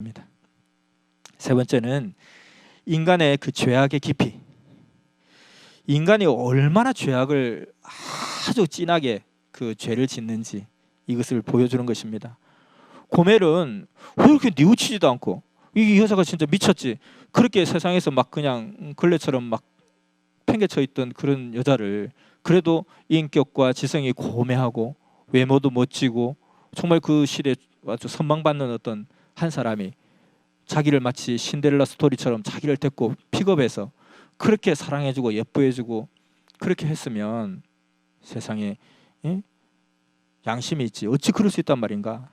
입니다. 세 번째는 인간의 그 죄악의 깊이. 인간이 얼마나 죄악을 아주 진하게 그 죄를 짓는지 이것을 보여주는 것입니다. 고멜은 왜 이렇게 뉘우치지도 않고 이 여자가 진짜 미쳤지. 그렇게 세상에서 막 그냥 걸레처럼 막 팽개쳐 있던 그런 여자를 그래도 인격과 지성이 고매하고 외모도 멋지고 정말 그 시대에 아주 선망받는 어떤 한 사람이 자기를 마치 신데렐라 스토리처럼 자기를 데리고 픽업해서 그렇게 사랑해주고 예뻐해주고 그렇게 했으면 세상에 예? 양심이 있지. 어찌 그럴 수 있단 말인가?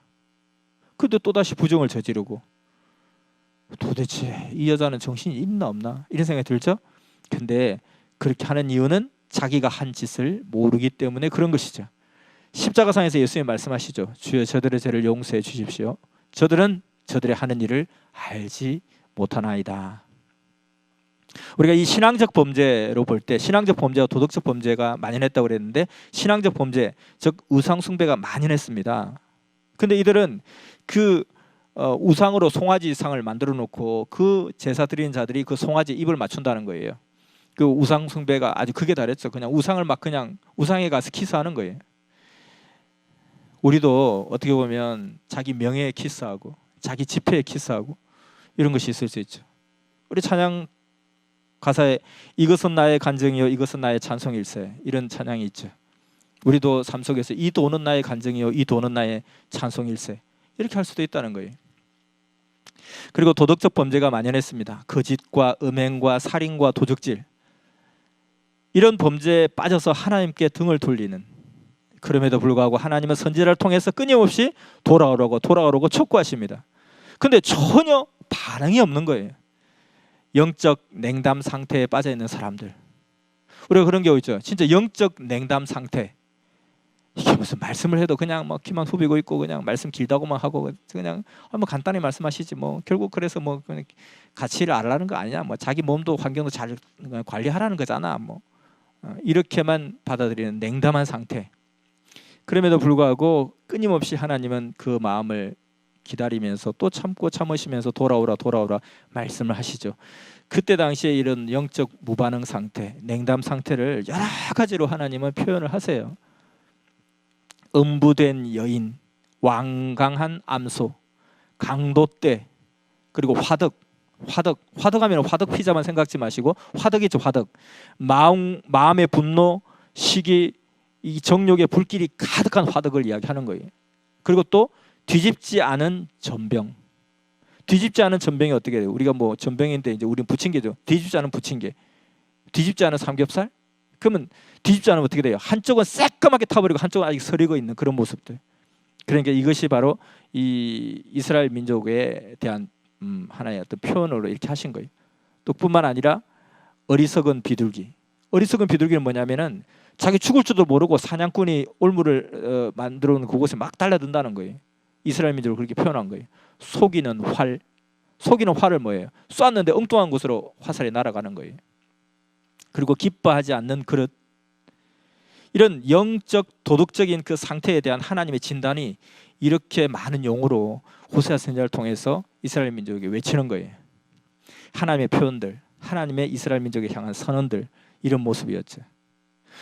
근데 또다시 부정을 저지르고 도대체 이 여자는 정신이 있나 없나? 이런 생각이 들죠? 근데 그렇게 하는 이유는 자기가 한 짓을 모르기 때문에 그런 것이죠. 십자가상에서 예수님 말씀하시죠. 주여 저들의 죄를 용서해 주십시오. 저들은 저들의 하는 일을 알지 못하나이다. 우리가 이 신앙적 범죄로 볼 때 신앙적 범죄와 도덕적 범죄가 만연했다고 그랬는데 신앙적 범죄 즉 우상 숭배가 만연했습니다. 근데 이들은 그 어, 우상으로 송아지 상을 만들어 놓고 그 제사 드리는 자들이 그 송아지 입을 맞춘다는 거예요. 그 우상 숭배가 아주 크게 달했죠. 그냥 우상을 막 그냥 우상에 가서 키스하는 거예요. 우리도 어떻게 보면 자기 명예에 키스하고 자기 지폐에 키스하고 이런 것이 있을 수 있죠. 우리 찬양 가사에 이것은 나의 간증이요 이것은 나의 찬송일세 이런 찬양이 있죠. 우리도 삶 속에서 이 돈은 나의 간증이요 이 돈은 나의 찬송일세 이렇게 할 수도 있다는 거예요. 그리고 도덕적 범죄가 만연했습니다. 거짓과 음행과 살인과 도적질 이런 범죄에 빠져서 하나님께 등을 돌리는 그럼에도 불구하고 하나님은 선지자를 통해서 끊임없이 돌아오라고 돌아오라고 촉구하십니다. 근데 전혀 반응이 없는 거예요. 영적 냉담 상태에 빠져 있는 사람들. 우리가 그런 경우 있죠. 진짜 영적 냉담 상태. 이게 무슨 말씀을 해도 그냥 막 키만 후비고 있고 그냥 말씀 길다고만 하고 그냥 뭐 간단히 말씀하시지 뭐 결국 그래서 뭐 가치를 알라는 거 아니냐 뭐 자기 몸도 환경도 잘 관리하라는 거잖아 뭐 어, 이렇게만 받아들이는 냉담한 상태 그럼에도 불구하고 끊임없이 하나님은 그 마음을 기다리면서 또 참고 참으시면서 돌아오라 돌아오라 말씀을 하시죠. 그때 당시에 이런 영적 무반응 상태, 냉담 상태를 여러 가지로 하나님은 표현을 하세요. 음부된 여인, 완강한 암소, 강도떼, 그리고 화덕, 화덕, 화덕하면 화덕 피자만 생각지 마시고 화덕이죠 화덕. 마음 마음의 분노, 시기, 이 정욕의 불길이 가득한 화덕을 이야기하는 거예요. 그리고 또 뒤집지 않은 전병. 뒤집지 않은 전병이 어떻게 돼요? 우리가 뭐 전병인데 이제 우리는 부침개죠. 뒤집지 않은 부침개. 뒤집지 않은 삼겹살? 그러면 뒤집지 않으면 어떻게 돼요? 한쪽은 새까맣게 타버리고 한쪽은 아직 서리고 있는 그런 모습들. 그러니까 이것이 바로 이 이스라엘 민족에 대한 음, 하나의 어떤 표현으로 이렇게 하신 거예요. 또 뿐만 아니라 어리석은 비둘기. 어리석은 비둘기는 뭐냐면은 자기 죽을 줄도 모르고 사냥꾼이 올무를 어, 만들어 놓은 그곳에 막 달려든다는 거예요. 이스라엘 민족을 그렇게 표현한 거예요. 속이는 활, 속이는 활을 뭐예요? 쐈는데 엉뚱한 곳으로 화살이 날아가는 거예요. 그리고 기뻐하지 않는 그릇. 이런 영적 도덕적인 그 상태에 대한 하나님의 진단이 이렇게 많은 용어로 호세아 선지자를 통해서 이스라엘 민족에게 외치는 거예요. 하나님의 표현들, 하나님의 이스라엘 민족에 향한 선언들 이런 모습이었죠.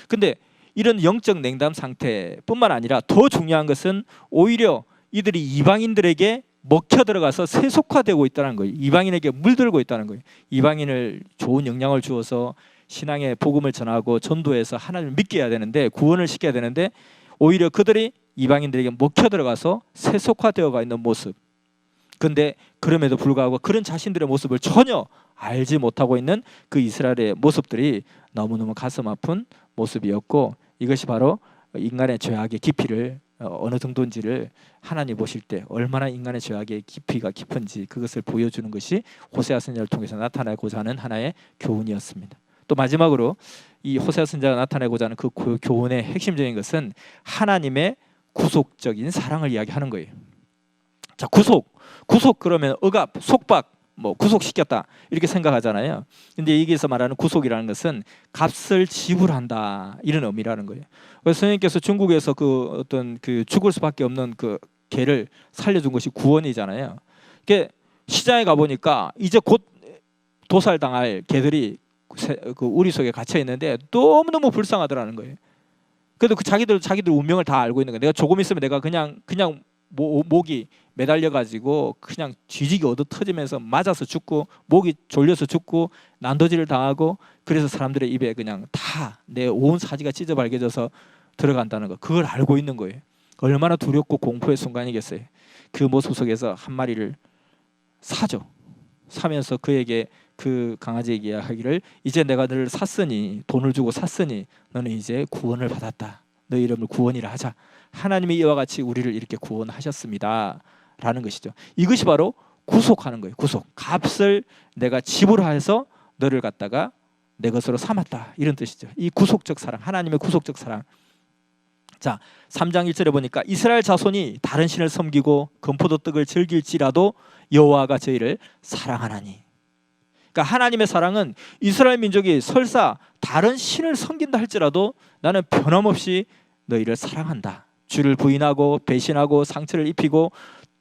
근데 이런 영적 냉담 상태뿐만 아니라 더 중요한 것은 오히려 이들이 이방인들에게 먹혀 들어가서 세속화되고 있다는 거예요. 이방인에게 물들고 있다는 거예요. 이방인을 좋은 영향을 주어서 신앙의 복음을 전하고 전도해서 하나님을 믿게 해야 되는데 구원을 시켜야 되는데 오히려 그들이 이방인들에게 먹혀 들어가서 세속화되어가 있는 모습. 근데 그럼에도 불구하고 그런 자신들의 모습을 전혀 알지 못하고 있는 그 이스라엘의 모습들이 너무너무 가슴 아픈 모습이었고 이것이 바로 인간의 죄악의 깊이를 어, 어느 정도인지를 하나님 보실 때 얼마나 인간의 죄악의 깊이가 깊은지 그것을 보여주는 것이 호세아 선지자를 통해서 나타나고자 하는 하나의 교훈이었습니다. 또 마지막으로 이 호세아 선지자가 나타내고자 하는 그 교훈의 핵심적인 것은 하나님의 구속적인 사랑을 이야기하는 거예요. 자, 구속. 구속 그러면 억압, 속박, 뭐 구속시켰다 이렇게 생각하잖아요. 근데 여기서 말하는 구속이라는 것은 값을 지불한다 이런 의미라는 거예요. 그래서 선생님께서 중국에서 그 어떤 그 죽을 수밖에 없는 그 개를 살려준 것이 구원이잖아요. 그게 시장에 가 보니까 이제 곧 도살 당할 개들이 세- 그 우리 속에 갇혀 있는데 너무 너무 불쌍하더라는 거예요. 그래도 그 자기들 자기들 운명을 다 알고 있는 거예요. 내가 조금 있으면 내가 그냥 그냥 모, 목이 매달려 가지고 그냥 쥐지기 얻어 터지면서 맞아서 죽고 목이 졸려서 죽고 난도질을 당하고 그래서 사람들의 입에 그냥 다 내 온 사지가 찢어 밝혀져서 들어간다는 거 그걸 알고 있는 거예요. 얼마나 두렵고 공포의 순간이겠어요. 그 모습 속에서 한 마리를 사죠. 사면서 그에게 그 강아지에게 이야기를 이제 내가 너를 샀으니 돈을 주고 샀으니 너는 이제 구원을 받았다. 너 이름을 구원이라 하자. 하나님이 이와 같이 우리를 이렇게 구원하셨습니다 라는 것이죠. 이것이 바로 구속하는 거예요. 구속. 값을 내가 지불해서 너를 갖다가 내 것으로 삼았다. 이런 뜻이죠. 이 구속적 사랑, 하나님의 구속적 사랑. 자, 3장 1절에 보니까 이스라엘 자손이 다른 신을 섬기고 금포도 떡을 즐길지라도 여호와가 저희를 사랑하나니. 그러니까 하나님의 사랑은 이스라엘 민족이 설사 다른 신을 섬긴다 할지라도 나는 변함없이 너희를 사랑한다. 주를 부인하고 배신하고 상처를 입히고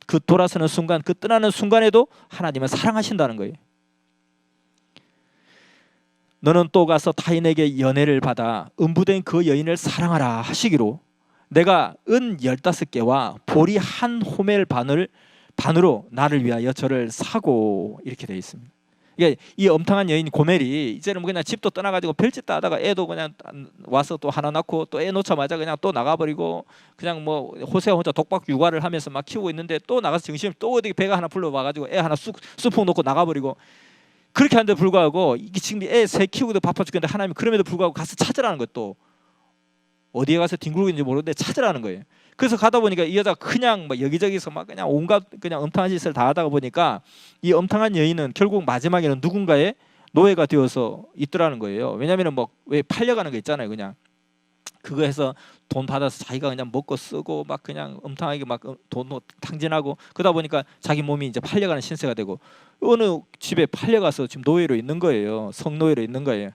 그 돌아서는 순간 그 떠나는 순간에도 하나님은 사랑하신다는 거예요. 너는 또 가서 타인에게 연애를 받아 음부된 그 여인을 사랑하라 하시기로 내가 은 열다섯 개와 보리 한 호멜 반을 반으로 나를 위하여 저를 사고 이렇게 돼 있습니다. 이게 이 엄탕한 여인 고멜이 이제는 뭐 그냥 집도 떠나가지고 별짓 다 하다가 애도 그냥 와서 또 하나 낳고 또 애 놓자마자 그냥 또 나가버리고 그냥 뭐 호세가 혼자 독박 육아를 하면서 막 키우고 있는데 또 나가서 정신을 또 어디 배가 하나 불러와가지고 애 하나 쑥 수풍 놓고 나가버리고 그렇게 하는데 불구하고 이게 지금 애 새 키우고도 바빠 죽겠는데 하나님이 그럼에도 불구하고 가서 찾으라는 것도 어디에 가서 뒹굴고 있는지 모르는데 찾으라는 거예요. 그래서 가다 보니까 이 여자가 그냥 막 여기저기서 막 그냥 온갖 그냥 엄탕한 짓을 다 하다가 보니까 이 엄탕한 여인은 결국 마지막에는 누군가의 노예가 되어서 있더라는 거예요. 왜냐하면은 뭐 왜 팔려가는 거 있잖아요, 그냥 그거 해서 돈 받아서 자기가 그냥 먹고 쓰고 막 그냥 엄탕하게 막 돈 탕진하고 그러다 보니까 자기 몸이 이제 팔려가는 신세가 되고 어느 집에 팔려가서 지금 노예로 있는 거예요. 성노예로 있는 거예요.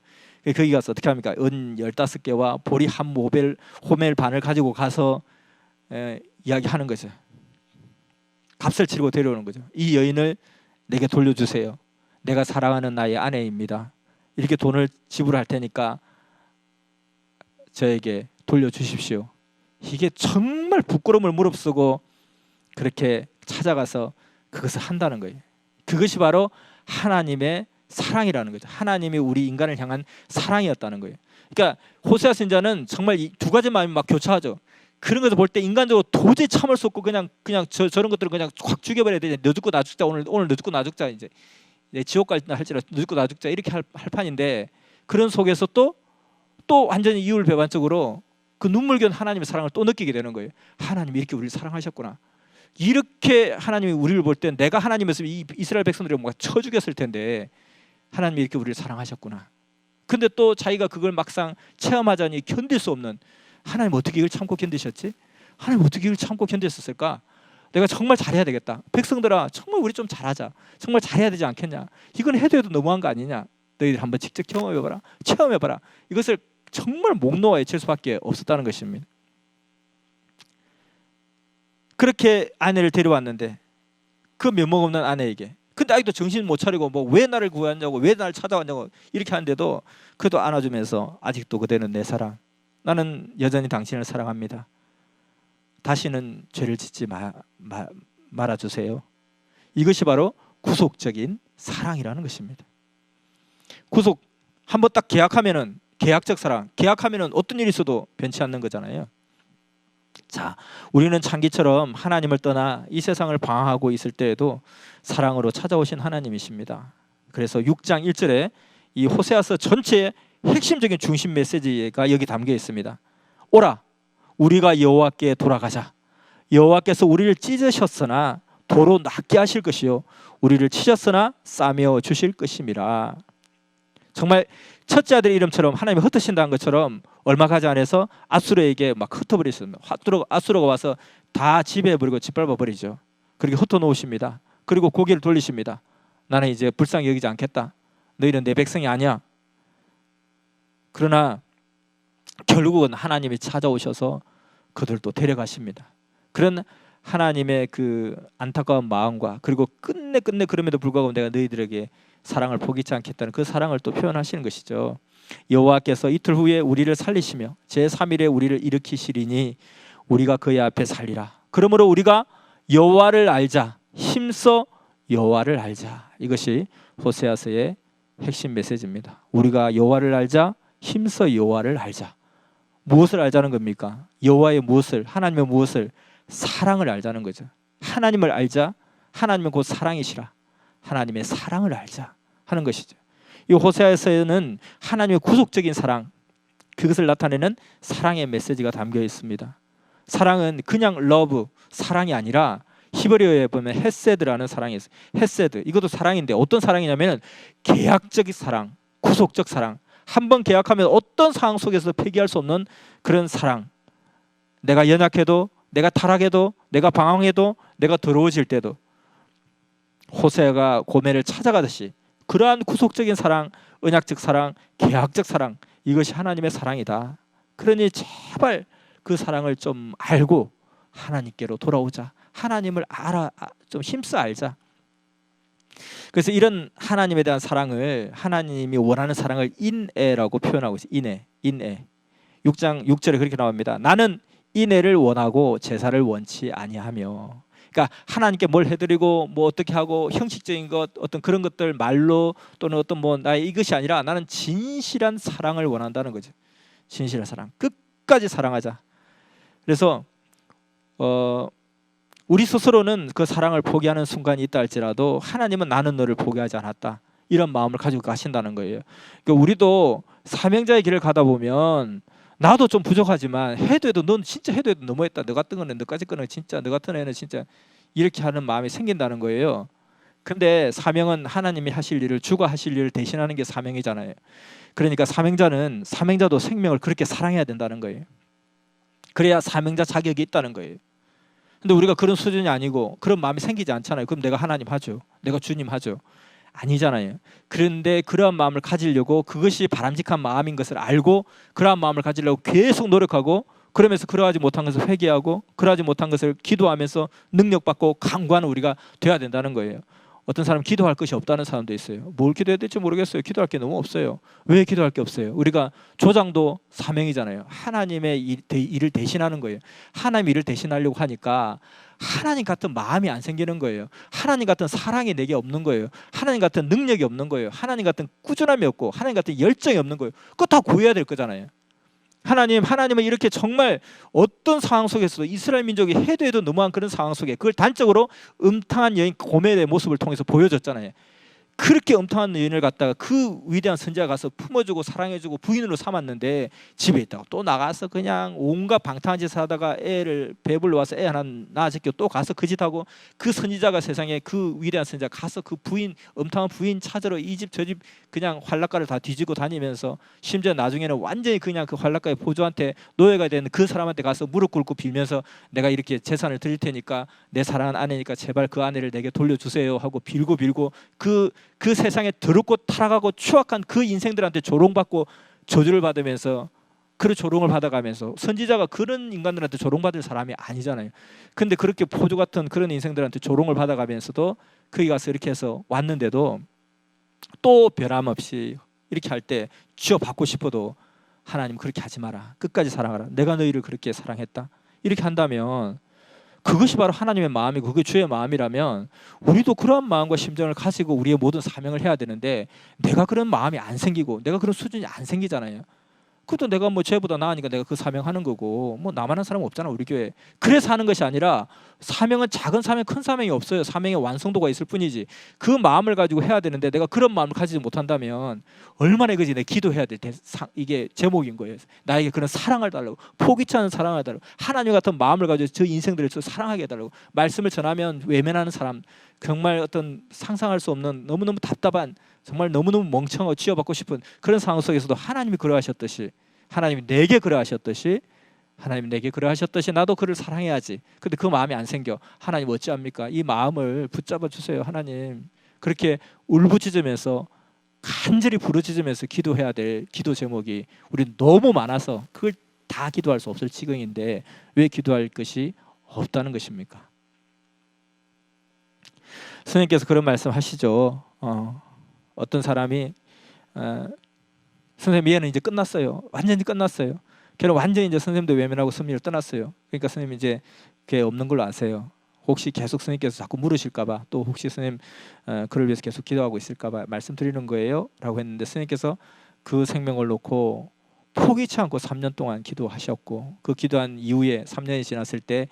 거기 가서 어떻게 합니까? 은 열다섯 개와 보리 한 모벨 호멜 반을 가지고 가서 에, 이야기하는 거죠. 값을 치르고 데려오는 거죠. 이 여인을 내게 돌려주세요. 내가 사랑하는 나의 아내입니다. 이렇게 돈을 지불할 테니까 저에게 돌려주십시오. 이게 정말 부끄러움을 무릅쓰고 그렇게 찾아가서 그것을 한다는 거예요. 그것이 바로 하나님의 사랑이라는 거죠. 하나님이 우리 인간을 향한 사랑이었다는 거예요. 그러니까 호세아 선자는 정말 이두 가지 마음이 막 교차하죠. 그런 것을 볼 때 인간적으로 도저히 참을 수 없고 그냥 그냥 저, 저런 것들을 그냥 확 죽여버려야 돼. 너 죽고 나 죽자 오늘 오늘 너 죽고 나 죽자 이제 내 지옥 갈나 할지라 너 죽고 나 죽자 이렇게 할, 할 판인데 그런 속에서 또또 완전히 이율 배반적으로 그 눈물겨운 하나님의 사랑을 또 느끼게 되는 거예요. 하나님이 이렇게 우리를 사랑하셨구나. 이렇게 하나님이 우리를 볼 때 내가 하나님이었으면 이 이스라엘 백성들이 뭔가 쳐 죽였을 텐데 하나님이 이렇게 우리를 사랑하셨구나. 근데 또 자기가 그걸 막상 체험하자니 견딜 수 없는 하나님 어떻게 이걸 참고 견디셨지? 하나님 어떻게 이걸 참고 견뎠었을까? 내가 정말 잘해야 되겠다. 백성들아 정말 우리 좀 잘하자. 정말 잘해야 되지 않겠냐? 이건 해도 해도 너무한 거 아니냐? 너희들 한번 직접 경험해봐라. 체험해봐라. 이것을 정말 목 놓아 외칠 수밖에 없었다는 것입니다. 그렇게 아내를 데려왔는데 그 면목 없는 아내에게 근데 아직도 정신 못 차리고 뭐 왜 나를 구하냐고 왜 나를 찾아왔냐고 이렇게 하는데도 그래도 안아주면서 아직도 그대는 내 사랑 나는 여전히 당신을 사랑합니다. 다시는 죄를 짓지 마, 마, 말아주세요. 이것이 바로 구속적인 사랑이라는 것입니다. 구속 한 번 딱 계약하면은 계약적 사랑 계약하면은 어떤 일이 있어도 변치 않는 거잖아요. 자, 우리는 창기처럼 하나님을 떠나 이 세상을 방황하고 있을 때에도 사랑으로 찾아오신 하나님이십니다. 그래서 6장 1절에 이 호세아서 전체의 핵심적인 중심 메시지가 여기 담겨 있습니다. 오라, 우리가 여호와께 돌아가자. 여호와께서 우리를 찢으셨으나 도로 낫게 하실 것이요, 우리를 치셨으나 싸매어 주실 것임이라. 정말 첫째 아들 이름처럼 하나님이 흩으신다는 것처럼 얼마 가지 않아서 아수르에게 막 흩어버리셨습니다. 아수르가 와서 다 지배해버리고 짓밟아버리죠. 그렇게 흩어놓으십니다. 그리고 고개를 돌리십니다. 나는 이제 불쌍히 여기지 않겠다. 너희는 내 백성이 아니야. 그러나 결국은 하나님이 찾아오셔서 그들도 데려가십니다. 그런 하나님의 그 안타까운 마음과 그리고 끝내 끝내 그럼에도 불구하고 내가 너희들에게 사랑을 포기치 않겠다는 그 사랑을 또 표현하시는 것이죠. 여호와께서 이틀 후에 우리를 살리시며 제 3일에 우리를 일으키시리니 우리가 그의 앞에 살리라. 그러므로 우리가 여호와를 알자. 힘써 여호와를 알자. 이것이 호세아서의 핵심 메시지입니다. 우리가 여호와를 알자. 힘써 여호와를 알자. 무엇을 알자는 겁니까? 여호와의 무엇을 하나님의 무엇을 사랑을 알자는 거죠. 하나님을 알자. 하나님은 곧 사랑이시라. 하나님의 사랑을 알자 하는 것이죠. 이 호세아에서는 하나님의 구속적인 사랑 그것을 나타내는 사랑의 메시지가 담겨 있습니다. 사랑은 그냥 러브 사랑이 아니라 히브리어에 보면 헤세드라는 사랑이 있어요. 헤세드 이것도 사랑인데 어떤 사랑이냐면은 계약적인 사랑, 구속적 사랑. 한 번 계약하면 어떤 상황 속에서 폐기할 수 없는 그런 사랑. 내가 연약해도 내가 타락해도 내가 방황해도 내가 더러워질 때도 호세가 고멜을 찾아가듯이 그러한 구속적인 사랑, 언약적 사랑, 계약적 사랑 이것이 하나님의 사랑이다. 그러니 제발 그 사랑을 좀 알고 하나님께로 돌아오자. 하나님을 알아 아, 좀 힘써 알자. 그래서 이런 하나님에 대한 사랑을 하나님이 원하는 사랑을 인애라고 표현하고 있어요. 인애, 인애. 6장 6절에 그렇게 나옵니다. 나는 인애를 원하고 제사를 원치 아니하며. 그러니까 하나님께 뭘 해드리고 뭐 어떻게 하고 형식적인 것 어떤 그런 것들 말로 또는 어떤 뭐 나의 이것이 아니라 나는 진실한 사랑을 원한다는 거죠. 진실한 사랑. 끝까지 사랑하자. 그래서 어 우리 스스로는 그 사랑을 포기하는 순간이 있다 할지라도 하나님은 나는 너를 포기하지 않았다. 이런 마음을 가지고 가신다는 거예요. 그러니까 우리도 사명자의 길을 가다 보면 나도 좀 부족하지만 해도 해도 넌 진짜 해도 해도 너무했다. 너 같은 거는 너까지 거는 진짜 너 같은 애는 진짜 이렇게 하는 마음이 생긴다는 거예요. 근데 사명은 하나님이 하실 일을 주가 하실 일을 대신하는 게 사명이잖아요. 그러니까 사명자는 사명자도 생명을 그렇게 사랑해야 된다는 거예요. 그래야 사명자 자격이 있다는 거예요. 근데 우리가 그런 수준이 아니고 그런 마음이 생기지 않잖아요. 그럼 내가 하나님 하죠. 내가 주님 하죠. 아니잖아요. 그런데 그러한 마음을 가지려고 그것이 바람직한 마음인 것을 알고 그러한 마음을 가지려고 계속 노력하고 그러면서 그러하지 못한 것을 회개하고 그러하지 못한 것을 기도하면서 능력받고 강구하는 우리가 돼야 된다는 거예요. 어떤 사람 기도할 것이 없다는 사람도 있어요. 뭘 기도해야 될지 모르겠어요. 기도할 게 너무 없어요. 왜 기도할 게 없어요? 우리가 조장도 사명이잖아요. 하나님의 일, 대, 일을 대신하는 거예요. 하나님 일을 대신하려고 하니까 하나님 같은 마음이 안 생기는 거예요. 하나님 같은 사랑이 내게 없는 거예요. 하나님 같은 능력이 없는 거예요. 하나님 같은 꾸준함이 없고 하나님 같은 열정이 없는 거예요. 그거 다 구해야 될 거잖아요. 하나님, 하나님은 이렇게 정말 어떤 상황 속에서도 이스라엘 민족이 해도 해도 너무한 그런 상황 속에 그걸 단적으로 음탕한 여인 고멜의 모습을 통해서 보여줬잖아요. 그렇게 음탕한 여인을 갖다가 그 위대한 선지자가 가서 품어주고 사랑해주고 부인으로 삼았는데 집에 있다고 또 나가서 그냥 온갖 방탕한 짓을 하다가 애를 배불러 와서 애 하나 낳아지고 또 가서 그 짓하고 그 선지자가 세상에 그 위대한 선지자 가서 그 부인 음탕한 부인 찾으러 이 집 저 집 그냥 활락가를 다 뒤지고 다니면서 심지어 나중에는 완전히 그냥 그 활락가의 보조한테 노예가 되는 그 사람한테 가서 무릎 꿇고 빌면서 내가 이렇게 재산을 드릴 테니까 내 사랑하는 아내니까 제발 그 아내를 내게 돌려주세요 하고 빌고 빌고 그그 세상에 더럽고 타락하고 추악한 그 인생들한테 조롱받고 저주를 받으면서 그 조롱을 받아가면서 선지자가 그런 인간들한테 조롱받을 사람이 아니잖아요. 근데 그렇게 포조 같은 그런 인생들한테 조롱을 받아가면서도 거기 가서 이렇게 해서 왔는데도 또 변함없이 이렇게 할 때 쥐어 받고 싶어도 하나님 그렇게 하지 마라. 끝까지 사랑하라. 내가 너희를 그렇게 사랑했다. 이렇게 한다면 그것이 바로 하나님의 마음이고 그게 주의 마음이라면 우리도 그러한 마음과 심정을 가지고 우리의 모든 사명을 해야 되는데 내가 그런 마음이 안 생기고 내가 그런 수준이 안 생기잖아요. 그것도 내가 뭐 쟤보다 나으니까 내가 그 사명하는 거고 뭐 나만 한 사람 없잖아 우리 교회. 그래서 하는 것이 아니라 사명은 작은 사명 큰 사명이 없어요. 사명의 완성도가 있을 뿐이지. 그 마음을 가지고 해야 되는데 내가 그런 마음을 가지지 못한다면 얼마나 그지 내 기도해야 돼. 이게 제목인 거예요. 나에게 그런 사랑을 달라고 포기치 않은 사랑을 달라고 하나님 같은 마음을 가지고 저 인생들을 저 사랑하게 해달라고 말씀을 전하면 외면하는 사람 정말 어떤 상상할 수 없는 너무너무 답답한 정말 너무너무 멍청하고 치유받고 싶은 그런 상황 속에서도 하나님이 그러하셨듯이 하나님이 내게 그러하셨듯이 하나님 내게 그러하셨듯이 나도 그를 사랑해야지. 근데 그 마음이 안 생겨. 하나님 어찌합니까? 이 마음을 붙잡아 주세요. 하나님. 그렇게 울부짖으면서 간절히 부르짖으면서 기도해야 될 기도 제목이 우리 너무 많아서 그걸 다 기도할 수 없을 지경인데 왜 기도할 것이 없다는 것입니까? 선생님께서 그런 말씀하시죠. 어, 어떤 사람이 어, 선생님 얘는 이제 끝났어요. 완전히 끝났어요. 걔는 완전히 이제 선생님도 외면하고 선미를 떠났어요. 그러니까 선생님 이제 걔 없는 걸로 아세요. 혹시 계속 선생님께서 자꾸 물으실까봐 또 혹시 선생님 어, 그를 위해서 계속 기도하고 있을까봐 말씀드리는 거예요라고 했는데 선생님께서 그 생명을 놓고 포기치 않고 3년 동안 기도하셨고 그 기도한 이후에 3년이 지났을 때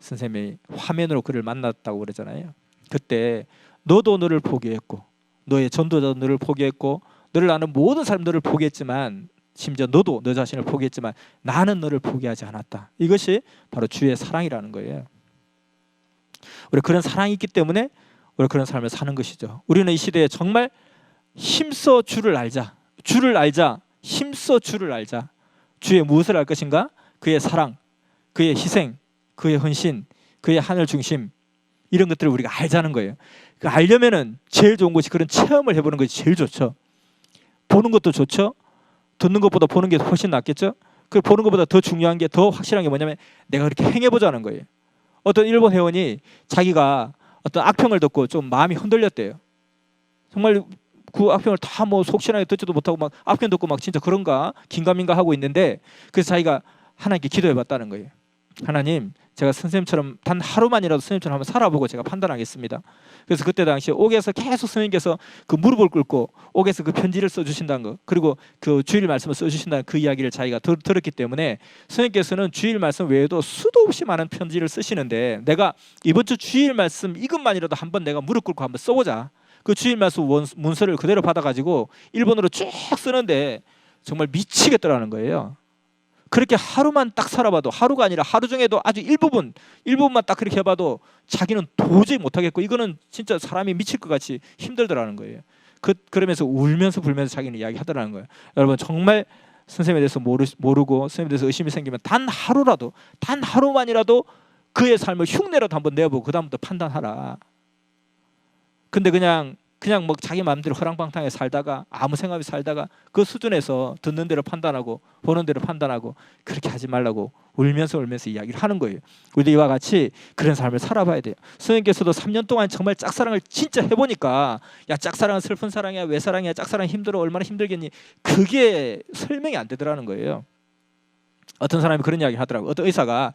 선생님이 화면으로 그를 만났다고 그러잖아요. 그때 너도 너를 포기했고 너의 전도자 너를 포기했고 너를 아는 모든 사람들을 포기했지만 심지어 너도 너 자신을 포기했지만 나는 너를 포기하지 않았다. 이것이 바로 주의 사랑이라는 거예요. 우리 그런 사랑이 있기 때문에 우리 그런 삶을 사는 것이죠. 우리는 이 시대에 정말 힘써 주를 알자. 주를 알자. 힘써 주를 알자. 주의 무엇을 알 것인가? 그의 사랑, 그의 희생, 그의 헌신, 그의 하늘 중심 이런 것들을 우리가 알자는 거예요. 그 알려면은 제일 좋은 것이 그런 체험을 해보는 것이 제일 좋죠. 보는 것도 좋죠. 듣는 것보다 보는 게 훨씬 낫겠죠. 그 보는 것보다 더 중요한 게 더 확실한 게 뭐냐면 내가 그렇게 행해 보자는 거예요. 어떤 일본 회원이 자기가 어떤 악평을 듣고 좀 마음이 흔들렸대요. 정말 그 악평을 다 뭐 속시원하게 듣지도 못하고 막 악평 듣고 막 진짜 그런가 긴가민가 하고 있는데 그래서 자기가 하나님께 기도해 봤다는 거예요. 하나님, 제가 선생님처럼 단 하루만이라도 선생님처럼 한번 살아보고 제가 판단하겠습니다. 그래서 그때 당시 옥에서 계속 선생님께서 그 무릎을 꿇고 옥에서 그 편지를 써주신다는 거 그리고 그 주일 말씀을 써주신다는 그 이야기를 자기가 들, 들었기 때문에 선생님께서는 주일 말씀 외에도 수도 없이 많은 편지를 쓰시는데 내가 이번 주 주일 말씀 이것만이라도 한번 내가 무릎 꿇고 한번 써보자. 그 주일 말씀 원, 문서를 그대로 받아가지고 일본어로 쭉 쓰는데 정말 미치겠더라는 거예요. 그렇게 하루만 딱 살아봐도 하루가 아니라 하루 중에도 아주 일부분 일부분만 딱 그렇게 해봐도 자기는 도저히 못하겠고 이거는 진짜 사람이 미칠 것 같이 힘들더라는 거예요. 그 그러면서 울면서 불면서 자기는 이야기하더라는 거예요. 여러분 정말 선생님에 대해서 모르, 모르고 선생님에 대해서 의심이 생기면 단 하루라도 단 하루만이라도 그의 삶을 흉내라도 한번 내보고 그 다음부터 판단하라. 근데 그냥 그냥 뭐 자기 마음대로 허랑방탕하게 살다가 아무 생각 없이 살다가 그 수준에서 듣는 대로 판단하고 보는 대로 판단하고 그렇게 하지 말라고 울면서 울면서 이야기를 하는 거예요. 우리도 이와 같이 그런 삶을 살아봐야 돼요. 선생님께서도 3년 동안 정말 짝사랑을 진짜 해보니까 야 짝사랑은 슬픈 사랑이야 왜 사랑이야 짝사랑 힘들어 얼마나 힘들겠니 그게 설명이 안 되더라는 거예요. 어떤 사람이 그런 이야기 하더라고. 어떤 의사가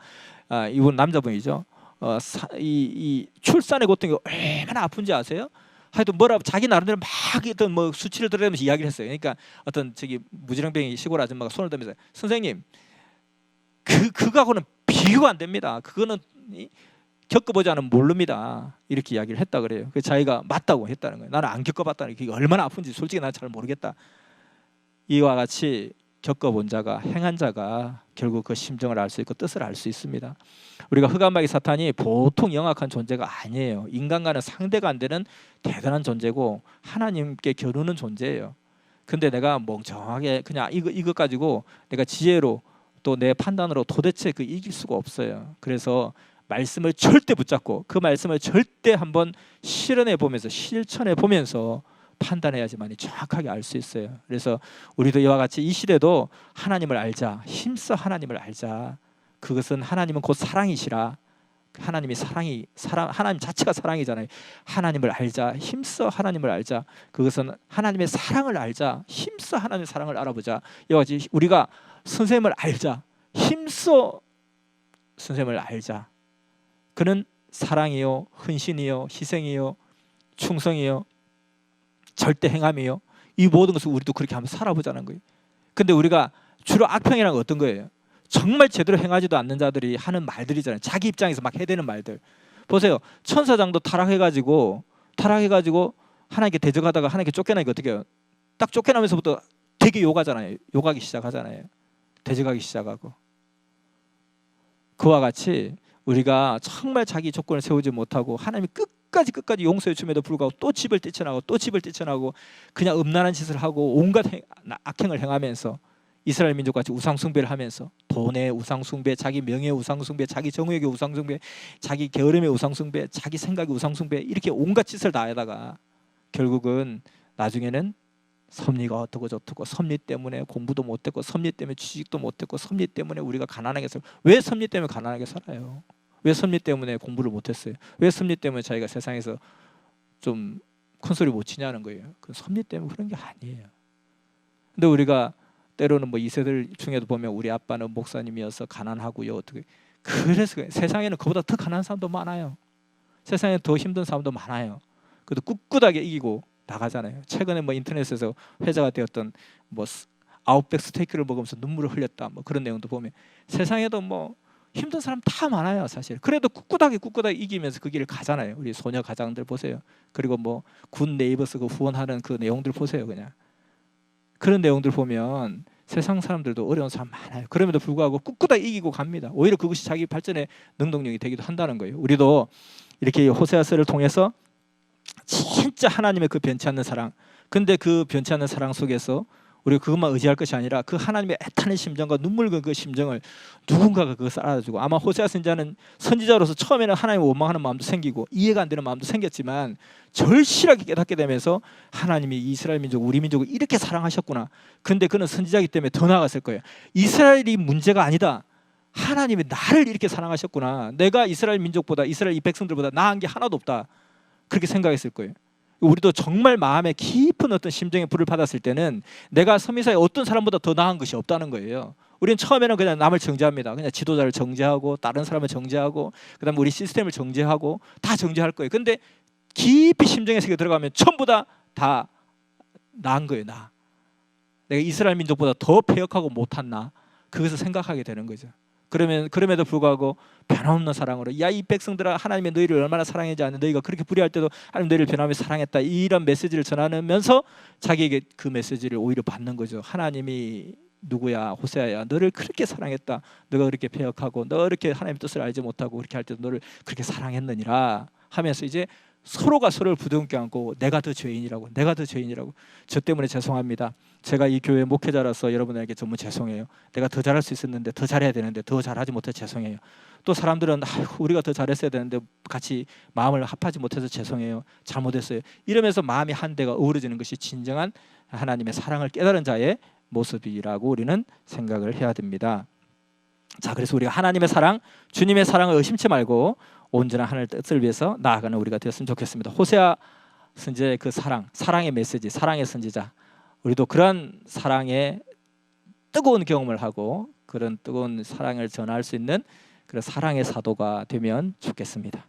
아, 이분 남자분이죠. 어, 사, 이, 이 출산의 고통이 얼마나 아픈지 아세요? 하여튼 뭐라 자기 나름대로 막 어떤 뭐 수치를 드러내면서 이야기를 했어요. 그러니까 어떤 저기 무지렁뱅이 시골 아줌마가 손을 들면서 선생님 그 그거하고는 비교가 안 됩니다. 그거는 이, 겪어보지 않으면 모릅니다. 이렇게 이야기를 했다 그래요. 그 자기가 맞다고 했다는 거예요. 나는 안 겪어봤다는 게 얼마나 아픈지 솔직히 나는 잘 모르겠다. 이와 같이 겪어본 자가 행한 자가 결국 그 심정을 알 수 있고 뜻을 알 수 있습니다. 우리가 흑암 마귀 사탄이 보통 영악한 존재가 아니에요. 인간과는 상대가 안 되는 대단한 존재고 하나님께 겨루는 존재예요. 근데 내가 멍청하게 그냥 이거 이것 가지고 내가 지혜로 또 내 판단으로 도대체 그 이길 수가 없어요. 그래서 말씀을 절대 붙잡고 그 말씀을 절대 한번 실현해 보면서 실천해 보면서 판단해야지만이 정확하게 알 수 있어요. 그래서 우리도 이와 같이 이 시대도 하나님을 알자, 힘써 하나님을 알자. 그것은 하나님은 곧 사랑이시라. 하나님이 사랑이 사랑 하나님 자체가 사랑이잖아요. 하나님을 알자, 힘써 하나님을 알자. 그것은 하나님의 사랑을 알자, 힘써 하나님의 사랑을 알아보자. 이와 같이 우리가 선생님을 알자, 힘써 선생님을 알자. 그는 사랑이요, 헌신이요, 희생이요, 충성이요, 절대 행함이요. 이 모든 것을 우리도 그렇게 한번 살아보자는 거예요. 근데 우리가 주로 악평이란 건 어떤 거예요? 정말 제대로 행하지도 않는 자들이 하는 말들이잖아요. 자기 입장에서 막 해대는 말들. 보세요. 천사장도 타락해가지고 타락해가지고 하나님께 대적하다가 하나님께 쫓겨나니까 어떻게 해요? 딱 쫓겨나면서부터 되게 욕하잖아요. 욕하기 시작하잖아요. 대적하기 시작하고. 그와 같이 우리가 정말 자기 조건을 세우지 못하고 하나님이 끝 까지 끝까지 용서해 줌에도 불구하고 또 집을 뛰쳐나고 또 집을 뛰쳐나고 그냥 음란한 짓을 하고 온갖 행, 악행을 행하면서 이스라엘 민족 같이 우상 숭배를 하면서 돈의 우상 숭배, 자기 명예의 우상 숭배, 자기 정의의 우상 숭배, 자기 게으름의 우상 숭배, 자기 생각의 우상 숭배 이렇게 온갖 짓을 다 하다가 결국은 나중에는 섭리가 어떻고 저떻고 섭리 때문에 공부도 못했고 섭리 때문에 취직도 못했고 섭리 때문에 우리가 가난하게 살왜 섭리 때문에 가난하게 살아요? 왜 섭리 때문에 공부를 못했어요? 왜 섭리 때문에 자기가 세상에서 좀 큰 소리 못 치냐는 거예요. 그 섭리 때문에 그런 게 아니에요. 근데 우리가 때로는 뭐 이세들 중에도 보면 우리 아빠는 목사님이어서 가난하고요. 어떻게 그래서. 세상에는 그보다 더 가난한 사람도 많아요. 세상에 더 힘든 사람도 많아요. 그래도 꿋꿋하게 이기고 나가잖아요. 최근에 뭐 인터넷에서 회자가 되었던 뭐 스- 아웃백 스테이크를 먹으면서 눈물을 흘렸다 뭐 그런 내용도 보면 세상에도 뭐 힘든 사람 다 많아요 사실. 그래도 꿋꿋하게 꿋꿋하게 이기면서 그 길을 가잖아요. 우리 소녀 가장들 보세요. 그리고 뭐 군 네이버스 그 후원하는 그 내용들 보세요 그냥. 그런 내용들 보면 세상 사람들도 어려운 사람 많아요. 그럼에도 불구하고 꿋꿋하게 이기고 갑니다. 오히려 그것이 자기 발전의 능동력이 되기도 한다는 거예요. 우리도 이렇게 호세아서를 통해서 진짜 하나님의 그 변치 않는 사랑 근데 그 변치 않는 사랑 속에서 우리가 그것만 의지할 것이 아니라 그 하나님의 애타는 심정과 눈물 그 심정을 누군가가 그것을 알아주고 아마 호세아 선지자는 선지자로서 처음에는 하나님을 원망하는 마음도 생기고 이해가 안 되는 마음도 생겼지만 절실하게 깨닫게 되면서 하나님이 이스라엘 민족 우리 민족을 이렇게 사랑하셨구나. 근데 그는 선지자이기 때문에 더 나아갔을 거예요. 이스라엘이 문제가 아니다. 하나님이 나를 이렇게 사랑하셨구나. 내가 이스라엘 민족보다 이스라엘 이 백성들보다 나은 게 하나도 없다. 그렇게 생각했을 거예요 우리도 정말 마음에 깊은 어떤 심정의 불을 받았을 때는 내가 서미사에 어떤 사람보다 더 나은 것이 없다는 거예요. 우리는 처음에는 그냥 남을 정죄합니다. 그냥 지도자를 정죄하고 다른 사람을 정죄하고 그다음 에 우리 시스템을 정죄하고 다 정죄할 거예요. 근데 깊이 심정의 세계 들어가면 전부 다 다 나은 거예요. 나. 내가 이스라엘 민족보다 더 폐역하고 못한 나. 그것을 생각하게 되는 거죠. 그러면 그럼에도 불구하고 변함없는 사랑으로 야 이 백성들아 하나님의 너희를 얼마나 사랑했지 않는 너희가 그렇게 불의할 때도 하나님 너희를 변함없이 사랑했다. 이런 메시지를 전하면서 자기에게 그 메시지를 오히려 받는 거죠. 하나님이 누구야? 호세아야. 너를 그렇게 사랑했다. 너가 그렇게 폐역하고 너 그렇게 하나님의 뜻을 알지 못하고 그렇게 할 때도 너를 그렇게 사랑했느니라 하면서 이제 서로가 서로를 부둥켜 안고 내가 더 죄인이라고 내가 더 죄인이라고. 저 때문에 죄송합니다. 제가 이 교회 목회자로서 여러분에게 정말 죄송해요. 내가 더 잘할 수 있었는데 더 잘해야 되는데 더 잘하지 못해 죄송해요. 또 사람들은 우리가 더 잘했어야 되는데 같이 마음을 합하지 못해서 죄송해요. 잘못했어요. 이러면서 마음이 한 대가 어우러지는 것이 진정한 하나님의 사랑을 깨달은 자의 모습이라고 우리는 생각을 해야 됩니다. 자 그래서 우리가 하나님의 사랑 주님의 사랑을 의심치 말고 온전한 하늘 뜻을 위해서 나아가는 우리가 되었으면 좋겠습니다 호세아 선지자의 그 사랑 사랑의 메시지 사랑의 선지자 우리도 그런 사랑의 뜨거운 경험을 하고 그런 뜨거운 사랑을 전할 수 있는 그런 사랑의 사도가 되면 좋겠습니다.